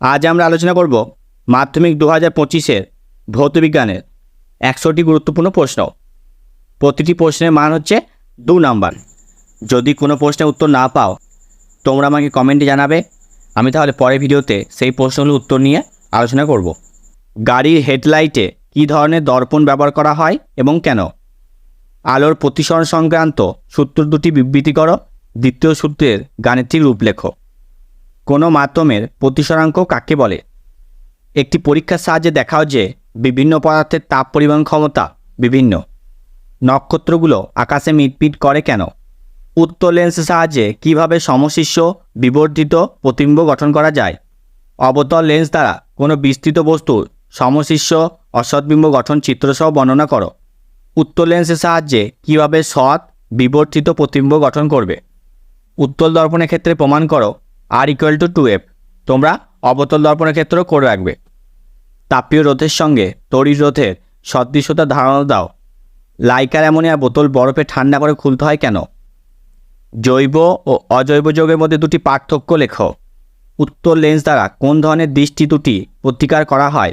আজ আমরা আলোচনা করব মাধ্যমিক দু হাজার পঁচিশের ভৌতবিজ্ঞানের একশোটি গুরুত্বপূর্ণ প্রশ্ন। প্রতিটি প্রশ্নের মান হচ্ছে দু নাম্বার। যদি কোনো প্রশ্নের উত্তর না পাও, তোমরা আমাকে কমেন্টে জানাবে। আমি তাহলে পরের ভিডিওতে সেই প্রশ্নগুলোর উত্তর নিয়ে আলোচনা করব। গাড়ির হেডলাইটে কী ধরনের দর্পণ ব্যবহার করা হয় এবং কেন? আলোর প্রতিসরণ সংক্রান্ত সূত্র দুটি বিবৃতি করো। দ্বিতীয় সূত্রের গাণিতিক রূপ লেখো কোনো মাধ্যমের প্রতিসরাঙ্ক কাকে বলে? একটি পরীক্ষার সাহায্যে দেখাও যে বিভিন্ন পদার্থের তাপ পরিবহন ক্ষমতা বিভিন্ন। নক্ষত্রগুলো আকাশে মিটপিট করে কেন? উত্তর লেন্সের সাহায্যে কীভাবে সমশিষ্য বিবর্ধিত প্রতিবিম্ব গঠন করা যায়? অবতল লেন্স দ্বারা কোনো বিস্তৃত বস্তুর সমশিষ্য অসৎবিম্ব গঠন চিত্রসহ বর্ণনা করো। উত্তর লেন্সের সাহায্যে কীভাবে সৎ বিবর্তিত প্রতিবিম্ব গঠন করবে? উত্তল দর্পণের ক্ষেত্রে প্রমাণ করো। R equal to two F তোমরা অবতল দর্পণের ক্ষেত্রেও করে রাখবে। তাপীয় রোধের সঙ্গে তড়িৎ রোধের সদৃশতা ধারণা দাও। লাইকার অ্যামোনিয়া বোতল বরফে ঠান্ডা করে খুলতে হয় কেন? জৈব ও অজৈব যৌগের মধ্যে দুটি পার্থক্য লেখো। উত্তর লেন্স দ্বারা কোন ধরনের দৃষ্টি দুটি প্রতিকার করা হয়?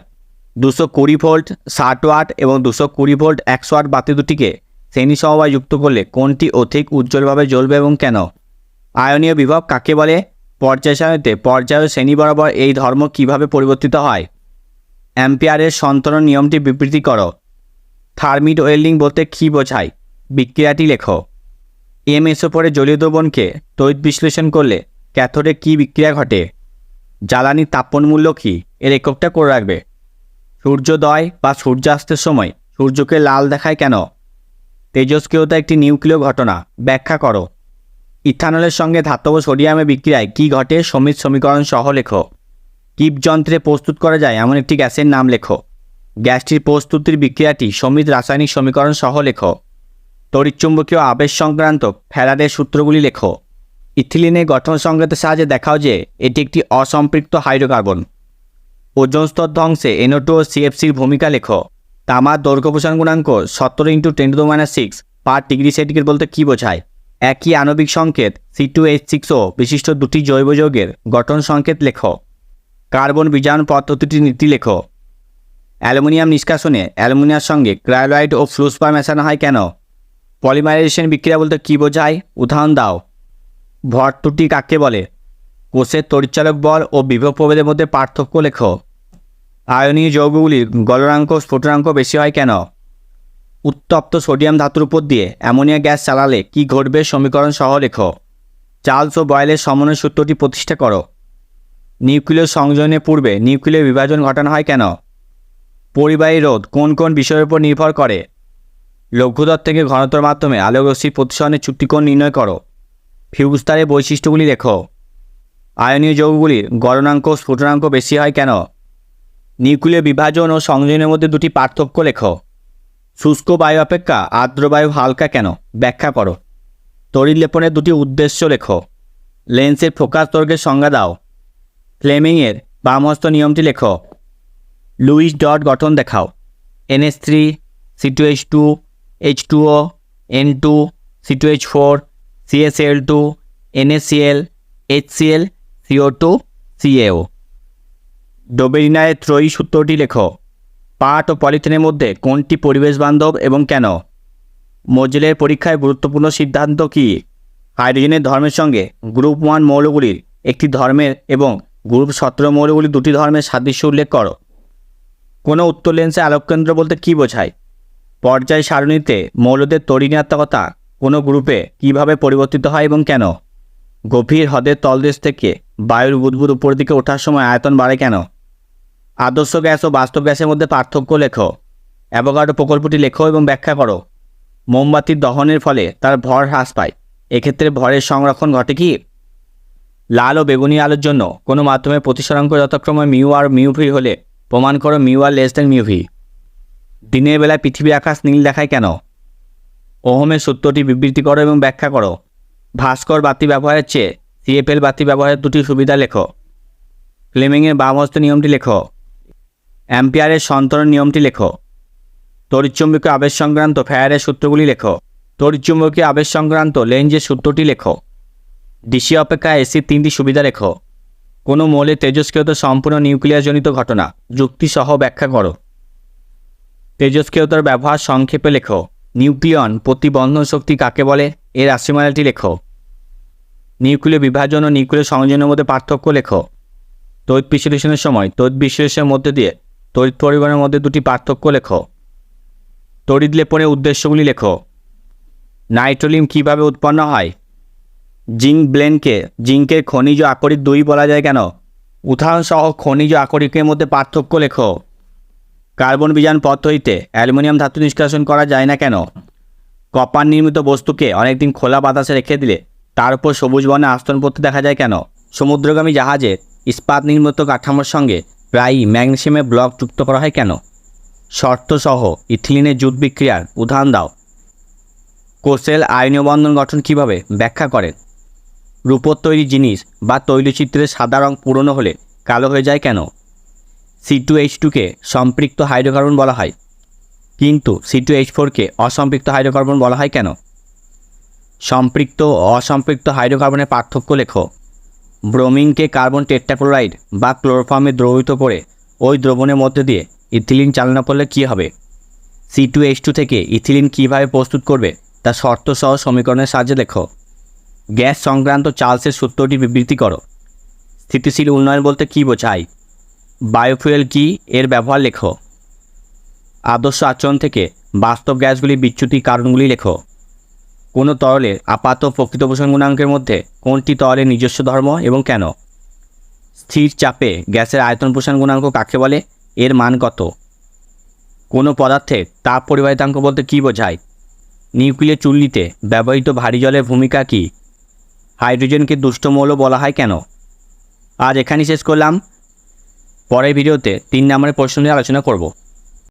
দুশো কুড়ি ভোল্ট ষাট ওয়াট এবং দুশো কুড়ি ভোল্ট একশো ওয়াট বাতি দুটিকে শ্রেণি সমবায় যুক্ত করলে কোনটি অধিক উজ্জ্বলভাবে জ্বলবে এবং কেন? আয়নীয় বিভব কাকে বলে? পর্যায় সারণীতে পর্যায় শ্রেণি বরাবর এই ধর্ম কীভাবে পরিবর্তিত হয়? অ্যাম্পিয়ারের সন্তরণ নিয়মটি বিবৃতি করো। থার্মিট ওয়েল্ডিং বলতে কী বোঝায়? বিক্রিয়াটি লেখো। এমএসও পরে জলীয় দ্রবণকে তড়িৎ বিশ্লেষণ করলে ক্যাথোডে কী বিক্রিয়া ঘটে? জ্বালানির তাপন মূল্য কী? এর এককটা করে রাখবে। সূর্যোদয় বা সূর্যাস্তের সময় সূর্যকে লাল দেখায় কেন? তেজস্ক্রিয়তা একটি নিউক্লিয় ঘটনা। ব্যাখ্যা করো। ইথানলের সঙ্গে ধাতব সোডিয়ামের বিক্রিয়ায় কী ঘটে সমিত সমীকরণ সহ লেখো। কিপ যন্ত্রে প্রস্তুত করা যায় এমন একটি গ্যাসের নাম লেখো। গ্যাসটির প্রস্তুতির বিক্রিয়াটি সমিত রাসায়নিক সমীকরণ সহ লেখো। তড়িৎচুম্বকীয় আবেশ সংক্রান্ত ফ্যারাডের সূত্রগুলি লেখো। ইথিলিনের গঠন সংক্রান্তের সাহায্যে দেখাও যে এটি একটি অসম্পৃক্ত হাইড্রোকার্বন। ওজন স্তর ধ্বংসে এনওটু ও সিএফসির ভূমিকা লেখো। তামার দৈর্ঘ্য প্রসারণ গুণাঙ্ক সত্তর into ten to minus six per degree centigrade বলতে কী বোঝায়? একই আণবিক সংকেত C two H six O বিশিষ্ট দুটি জৈব যৌগের গঠন সংকেত লেখ। কার্বন বীজাণু পদ্ধতিটি নীতি লেখ। অ্যালুমিনিয়াম নিষ্কাশনে অ্যালুমিনিয়ার সঙ্গে ক্রায়োলাইট ও ফ্লুসপার মেশানো হয় কেন? পলিমারাইজেশন বিক্রিয়া বলতে কী বোঝায়? উদাহরণ দাও। ভর কাকে বলে? কোষের তড়িৎচালক বল ও বিভব প্রভেদের মধ্যে পার্থক্য লেখ। আয়নীয় যৌগগুলির গলনাঙ্ক, স্ফুটনাঙ্ক বেশি হয় কেন? উত্তপ্ত সোডিয়াম ধাতুর উপর দিয়ে অ্যামোনিয়া গ্যাস চালালে কি ঘটবে সমীকরণ সহ লেখো। চার্লস ও বয়েলের সমন্বয় সূত্রটি প্রতিষ্ঠা করো। নিউক্লিয় সংযোজনের পূর্বে নিউক্লিয় বিভাজন ঘটানো হয় কেন? পরিবাহী রোধ কোন কোন বিষয়ের উপর নির্ভর করে? লঘুদর থেকে ঘনত্বর মাধ্যমে আলোকরশ্মির প্রতিসরণের চুক্তিকোণ নির্ণয় করো। ফিউজ তারের বৈশিষ্ট্যগুলি লেখো। আয়নীয় যৌগগুলির গণনাঙ্ক স্ফুটনাঙ্ক বেশি হয় কেন? নিউক্লিয় বিভাজন ও সংযোজনের মধ্যে দুটি পার্থক্য লেখো। শুষ্ক বায়ু অপেক্ষা আর্দ্র বায়ু হালকা কেন? ব্যাখ্যা করো। তড়িৎ লেপনের দুটি উদ্দেশ্য লেখো। লেন্সের ফোকাস দৈর্ঘ্যের সংজ্ঞা দাও। ফ্লেমিংয়ের বামহস্ত নিয়মটি লেখো। লুইস ডট গঠন দেখাও। NS three, C two H two H two O, N two, C two H four CSL two NaCl HCl CO two CaO ডোবেরিনায় ত্রয়ী সূত্রটি লেখো। পাট ও পলিথিনের মধ্যে কোনটি পরিবেশ বান্ধব এবং কেন? মজেলের পরীক্ষায় গুরুত্বপূর্ণ সিদ্ধান্ত কী? হাইড্রোজেনের ধর্মের সঙ্গে গ্রুপ ওয়ান মৌলগুলির একটি ধর্মের এবং গ্রুপ সতেরো মৌলগুলির দুটি ধর্মের সাদৃশ্য উল্লেখ করো। কোনো উত্তর লেন্সে আলোককেন্দ্র বলতে কী বোঝায়? পর্যায় সারণীতে মৌলদের তরিণাত্মকতা কোনো গ্রুপে কীভাবে পরিবর্তিত হয় এবং কেন? গভীর হ্রদের তলদেশ থেকে বায়ুর বুদবুদ উপর দিকে ওঠার সময় আয়তন বাড়ে কেন? আদর্শ গ্যাস ও বাস্তব গ্যাসের মধ্যে পার্থক্য লেখো। অ্যাভোগাডো প্রকল্পটি লেখো এবং ব্যাখ্যা করো। মোমবাতির দহনের ফলে তার ভর হ্রাস পায়। এক্ষেত্রে ভরের সংরক্ষণ ঘটে কি? লাল ও বেগুনি আলোর জন্য কোনো মাধ্যমে প্রতিসরাঙ্ক যথাক্রমে মিউ আর মিউ ভি হলে প্রমাণ করো mu R less than mu V. দিনের বেলায় পৃথিবী আকাশ নীল দেখায় কেন? ওহমের সূত্রটি বিবৃতি করো এবং ব্যাখ্যা করো। ভাস্কর বাতি ব্যবহারের চেয়ে সিএফএল বাতি ব্যবহারের দুটি সুবিধা লেখো। ফ্লেমিংয়ের বামহস্ত নিয়মটি লেখো। অ্যাম্পিয়ারের সন্তরণ নিয়মটি লেখো। তড়িৎচুম্বকীয় আবেশ সংক্রান্ত ফ্যায়ারের সূত্রগুলি লেখো। তড়িৎচুম্বকীয় আবেশ সংক্রান্ত লেঞ্জের সূত্রটি লেখো। ডিসি অপেক্ষা এসির তিনটি সুবিধা লেখো কোনো মৌলের তেজস্ক্রিয়তা সম্পূর্ণ নিউক্লিয়াসজনিত ঘটনা, যুক্তিসহ ব্যাখ্যা করো। তেজস্ক্রিয়তার ব্যবহার সংক্ষেপে লেখো। নিউক্লিয়ন প্রতিবন্ধন শক্তি কাকে বলে? এর রাশিমালাটি লেখো। নিউক্লিয় বিভাজন ও নিউক্লিয় সংযোজনের মধ্যে পার্থক্য লেখো। তড়িৎ বিশ্লেষণের সময়, তড়িৎ বিশ্লেষণের মধ্যে দিয়ে তড়িৎ পরিবহনের মধ্যে দুটি পার্থক্য লেখো। তড়িৎ লেপনের উদ্দেশ্যগুলি লেখো। নাইট্রোলিন কীভাবে উৎপন্ন হয়? জিঙ্ক ব্লেনকে, জিঙ্কের খনিজ আকরিক দুই বলা যায় কেন? উদাহরণসহ খনিজ আকরিকের মধ্যে পার্থক্য লেখো। কার্বন বিজান পদ্ধতিতে অ্যালুমিনিয়াম ধাতু নিষ্কাশন করা যায় না কেন? কপার নির্মিত বস্তুকে অনেকদিন খোলা বাতাসে রেখে দিলে তার উপর সবুজ বনে আস্তরণ পড়তে দেখা যায় কেন? সমুদ্রগামী জাহাজে ইস্পাত নির্মিত কাঠামোর সঙ্গে প্রায়ই ম্যাগনেসিয়ামের ব্লক যুক্ত করা হয় কেন? শর্তসহ ইথিলিনের জুট বিক্রিয়ার উদাহরণ দাও। কোষেল আয়নীয় বন্ধন গঠন কীভাবে? ব্যাখ্যা করেন। রূপোর তৈরি জিনিস বা তৈলচিত্রের সাদা রং পুরনো হলে কালো হয়ে যায় কেন? সি টু এইচ টুকে সম্পৃক্ত হাইড্রোকার্বন বলা হয়। কিন্তু সি টু এইচ ফোরকে অসম্পৃক্ত হাইড্রোকার্বন বলা হয় কেন? সম্পৃক্ত ও অসম্পৃক্ত হাইড্রোকার্বনের পার্থক্য লেখো। ব্রোমিনকে কার্বন টেট্রাক্লোরাইড বা ক্লোরোফর্মে দ্রবিত করে ওই দ্রবণের মধ্যে দিয়ে ইথিলিন চালনা করলে কী হবে? সি টু এইচ টু থেকে ইথিলিন কীভাবে প্রস্তুত করবে? তা শর্ত সহ সমীকরণের সাহায্যে লেখো। গ্যাস সংক্রান্ত চার্লসের সূত্রটি বিবৃতি করো। স্থিতিশীল উন্নয়ন বলতে কী বোঝায়? বায়োফুয়েল কি এর ব্যবহার লেখো। আদর্শ আচরণ থেকে বাস্তব গ্যাসগুলি বিচ্যুতির কারণগুলি লেখো। কোনো তরলের আপাত প্রকৃত পোষণ গুণাঙ্কের মধ্যে কোনটি তরলের নিজস্ব ধর্ম এবং কেন? স্থির চাপে গ্যাসের আয়তন পোষণ গুণাঙ্ক কাকে বলে? এর মান কত? কোনো পদার্থের তাপ পরিবাহিতাঙ্ক বলতে কী বোঝায়? নিউক্লিয় চুল্লিতে ব্যবহৃত ভারী জলের ভূমিকা কী? হাইড্রোজেনকে দুষ্ট মৌল বলা হয় কেন? আজ এখানেই শেষ করলাম। পরের ভিডিওতে তিন নম্বরের প্রশ্ন নিয়ে আলোচনা করব।